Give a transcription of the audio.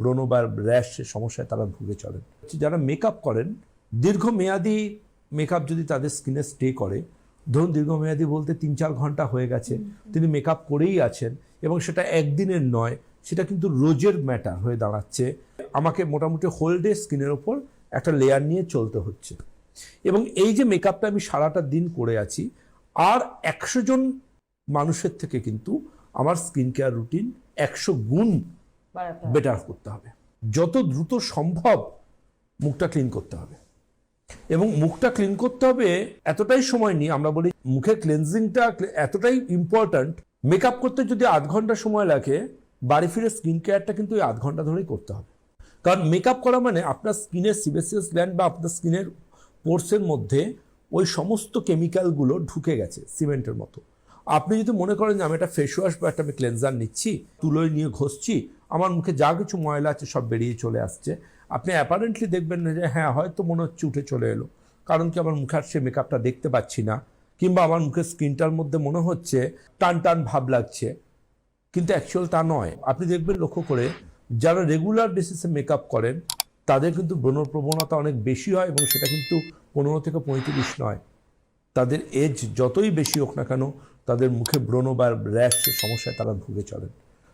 ব্রণ বা র্যাশ সমস্যায় তারা ভুগে চলেন যারা মেকআপ করেন, দীর্ঘমেয়াদী মেকআপ যদি তাদের স্কিনে স্টে করে, ধরুন দীর্ঘমেয়াদী বলতে তিন চার ঘণ্টা হয়ে গেছে, তিনি মেকআপ করেই আছেন এবং সেটা একদিনের নয়, সেটা কিন্তু রোজের ম্যাটার হয়ে দাঁড়াচ্ছে আমাকে মোটামুটি হোল ডে স্কিনের ওপর একটা লেয়ার নিয়ে চলতে হচ্ছে এবং এই যে মেকআপটা আমি সারাটা দিন করে আছি, আর একশো জন মানুষের থেকে কিন্তু আমার স্কিন কেয়ার রুটিন একশো গুণ। বেটার করতে হবে। যত দ্রুত সম্ভব মুখটা ক্লিন করতে হবে। এবং মুখটা ক্লিন করতে হবে এতটাই সময় নিয়ে, আমরা বলি মুখের ক্লিনজিংটা এতটাই ইম্পর্ট্যান্ট মেকআপ করতে যদি আধ ঘণ্টা সময় লাগে, বাড়ি ফিরে স্কিন কেয়ারটা কিন্তু ওই আধ ঘণ্টা ধরেই করতে হবে। কারণ মেকআপ করা মানে আপনার স্কিনের সিবেসিয়াস গ্ল্যান্ড বা আপনার স্কিনের পোর্সের মধ্যে ওই সমস্ত কেমিক্যালগুলো ঢুকে গেছে সিমেন্টের মতো। আপনি যদি মনে করেন যে আমি একটা ফেস ওয়াশ বা একটা আমি ক্লেনজার নিচ্ছি, তুলোয় নিয়ে ঘষছি আমার মুখে যা কিছু ময়লা আছে সব বেরিয়ে চলে আসছে। আপনি অ্যাপারেন্টলি দেখবেন না যে হ্যাঁ হয়তো মনে হচ্ছে উঠে চলে এলো। কারণ কি আমার মুখে আর সে মেকআপটা দেখতে পাচ্ছি না। কিংবা আমার মুখের স্কিনটার মধ্যে মনে হচ্ছে টান টান ভাব লাগছে। কিন্তু অ্যাকচুয়াল তা নয়। আপনি দেখবেন লক্ষ্য করে যারা রেগুলার বেসিসে মেকআপ করেন, তাদের কিন্তু ব্রণ প্রবণতা অনেক বেশি হয় এবং সেটা কিন্তু পনেরো থেকে পঁয়ত্রিশ নয়। তাদের এজ যতই বেশি হোক না কেন, তাদের মুখে ব্রণ বা র্যাশ সমস্যায় তারা ভুগে চলেন।